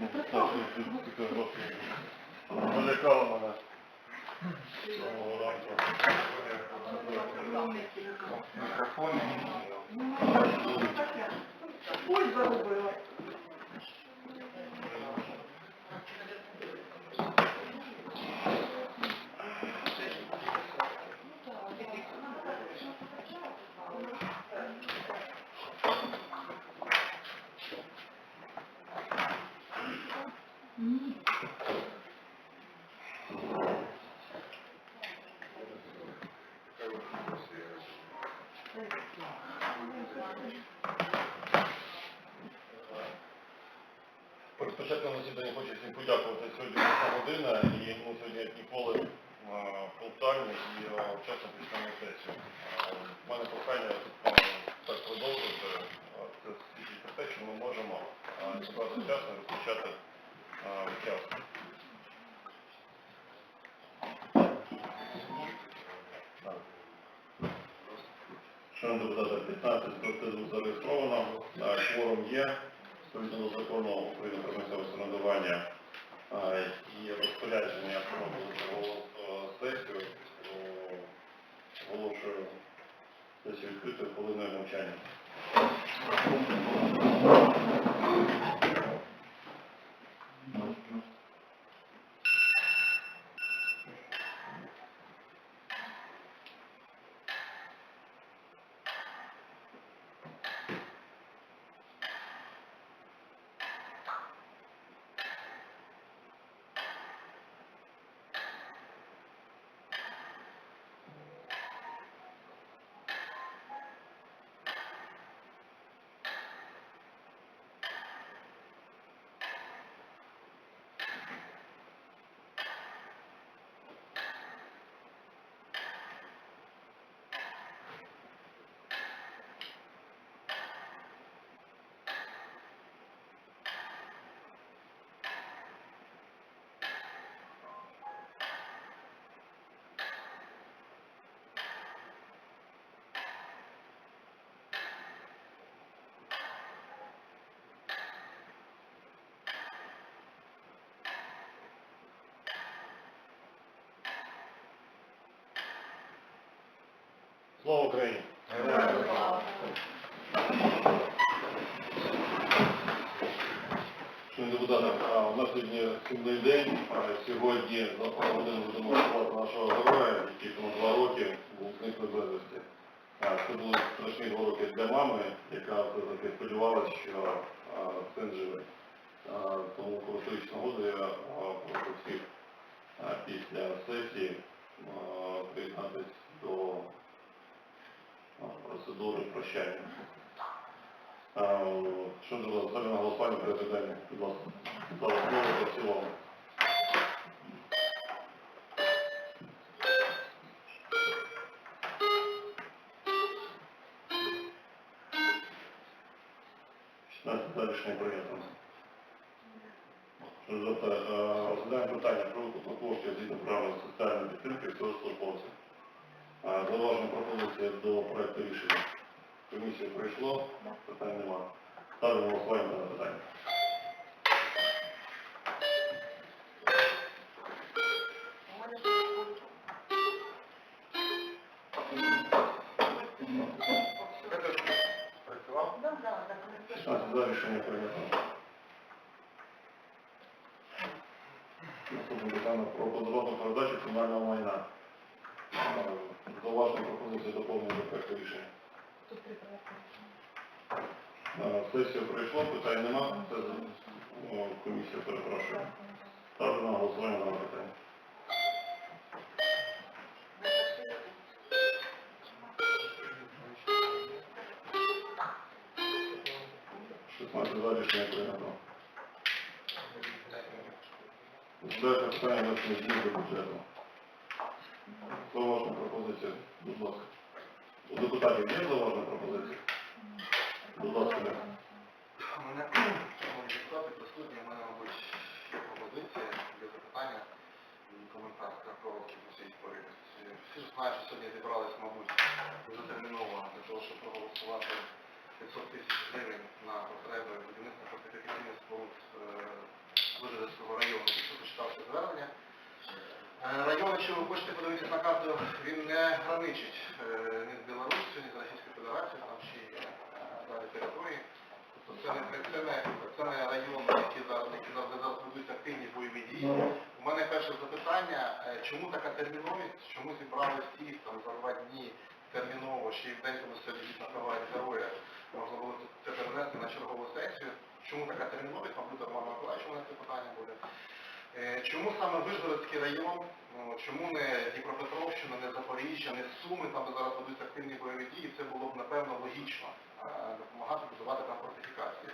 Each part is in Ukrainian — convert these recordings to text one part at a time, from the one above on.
Ну, так, тут таке трохи налякало мене. Цього ранку. Мікрофон. Ой, загубила. Перед початком засідання хочу всім подякувати. Сьогодні одна година і ми сьогодні як ніколи пунктуальні і вчасно пішли сесію. У мене прохання так продовжити. Е, Це свідчить про те, що ми можемо зібрати вчасно розпочати е, є, відповідно до закону України про місцеве самоврядування Слава Україні! Депутати, у нас сьогодні сумний день. А, Сьогодні за пару годин будемо шукати нашого героя, який тому два роки був зниклий безвісти. А, Це були страшні два роки для мами, яка все таки сподівалася, що син живий. Тому користуючись нагодою, я прошу всіх після сесії приєднатися до процедури прощання. Е, Що ж за ставлю на голосування президента, будь ласка, за основу та цілому. Рішення прийнято. Е, розглядаємо питання про викупну коштів згідно правил соціальної підтримки. Е, Зауважена пропозиція до проекту рішення. Комісія прийшло, питань нема. Ставимо голосування на питання. 16 за рішення прийнято. Пропозиція доповнення до проекту рішення. Сесія пройшла, питань нема. Це о, комісія перепрошую. Ставлю на голосування на питання. Шістнадцять за рішення прийнято. Збереження питання до бюджету. Зауважна пропозиція, будь ласка. У депутатів є зауважна пропозиція? Будь ласка. так. У Мене депутати присутні, у мене, мабуть, пропозиція для запитання коментар короткий по цій історії. Всі ж знають, що сьогодні зібрались, мабуть, дуже терміново для того, щоб проголосувати 500 тисяч гривень на потреби будівництва фортифікаційних споруд е, Вижевського району. Почитавши звернення е, якщо ви хочете подивитися на карту, він не граничить е, ні з Білоруссю, ні з Російською Федерацією, там ще є е, далі території. Тобто це не, це не, це не район, який зараз, який зараз, ведуться активні бойові дії. У мене перше запитання, чому така терміновість, чому зібрали всіх там за два дні терміново, ще й в день, коли сьогодні ховають героя, можна було це перенести на чергову сесію. Чому така терміновість, мабуть, Роман Миколаївич, у мене це питання буде. Е, Чому саме Вишгородський район, ну, чому не Дніпропетровщина, не Запоріжжя, не Суми, там де зараз ведуться активні бойові дії, це було б напевно логічно е, допомагати будувати там фортифікації.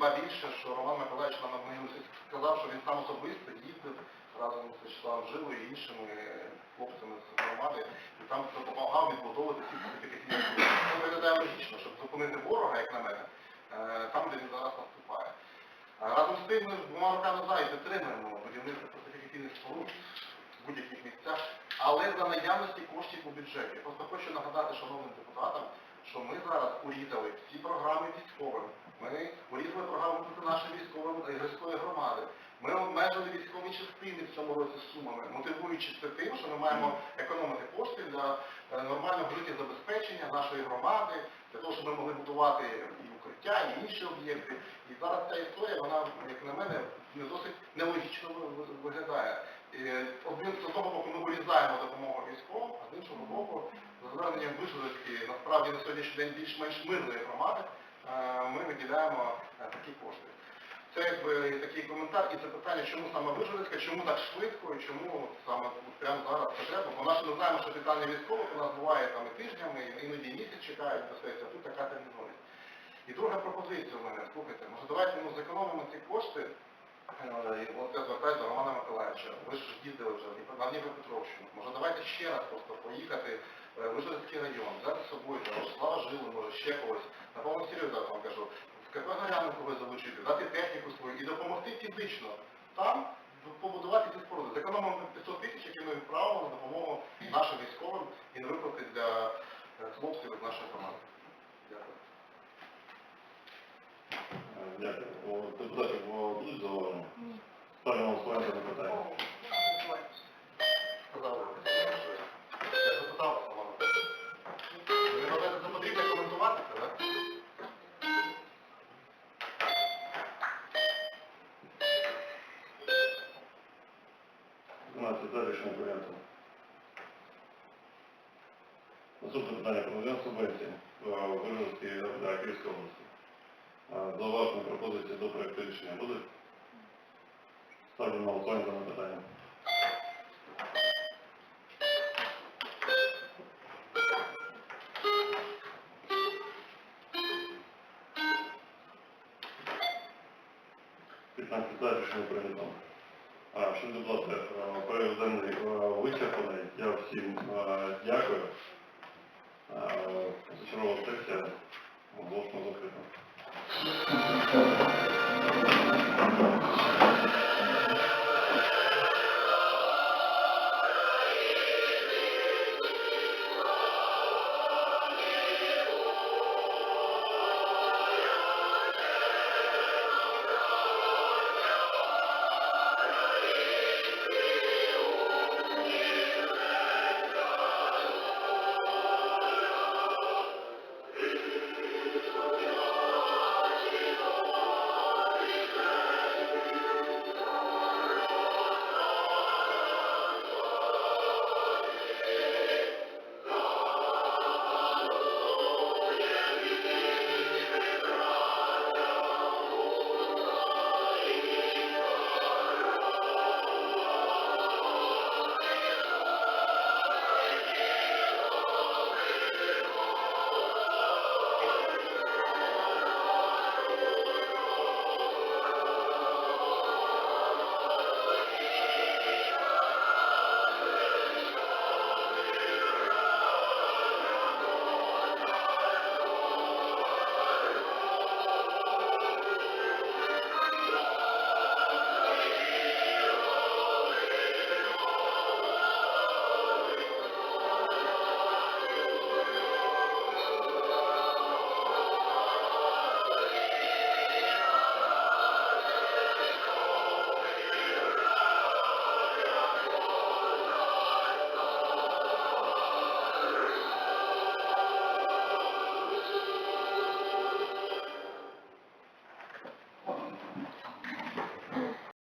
Ба більше, що Роман Миколаївич нам обминувся, сказав, що він сам особисто їздив разом з Вячеславом Жилою і іншими хлопцями з громади, і там допомагав відбудовувати ці фортифікаційні. Це виглядає логічно, щоб зупинити ворога, як на мене, е, там, де він зараз наступає. Разом з тим ми двома руками за і підтримуємо будівництво фортифікаційних споруд в будь-яких місцях, але за наявності коштів у бюджеті. Я Просто хочу нагадати шановним депутатам, що ми зараз урізали всі програми військовим. Ми урізали програму нашої військової е, гірської громади. Ми обмежили військові частини в цьому році сумами, мотивуючи це тим, що ми маємо економити кошти для е, нормального життєзабезпечення нашої громади, для того, щоб ми могли будувати і укриття, і інші об'єкти. І зараз ця історія, вона, як на мене, не досить нелогічно ви- ви- виглядає. І Одним з одного боку ми вирізаємо допомогу військовим, а з іншого боку, за зверненням Вишгородської, насправді на сьогоднішній день більш-менш мирної громади, е, ми виділяємо е, такі кошти. Це якби такий коментар і це питання, чому саме Вишгородська, чому так швидко і чому саме прямо зараз це треба. Бо ми знаємо, що питання військових у нас буває там і тижнями, іноді місяць чекають а тут така терміновість. І друга пропозиція у мене, слухайте, може давайте ми зекономимо ці кошти, Е, от я звертаюся до Романа Миколаївича. Ви ж їздили вже на Дніпропетровщину. Може давайте ще раз просто поїхати е, в Вишгородський район, взяти з собою там, Слава Жили, може ще когось. На повному серйозі я вам кажу, в КП Горяну когось залучити, дати техніку свою і допомогти фізично там побудувати ці споруди. Зекономимо 500 тисяч, які ми відправимо на допомогу нашим військовим і на виплати для е, хлопців з нашої команди. Дякую. Е, Дякую. О, Депутатів о, будуть зауваження? Ставимо на голосування за питання. Сказали, я запитав Романа. Ви вважаєте, це потрібно коментувати це, так? У нас за рішення прийнято. Наступне питання про надання субвенції в Вижгородській та Київській області. Е, Зауваження пропозиції до проекту рішення буде? Ставлю на голосування за питання. П'ятнадцять за рішення прийнято. Шановні депутати, порядок денний вичерпаний. Я всім дякую. Зачергова сесія оголошено закрито. Thank you.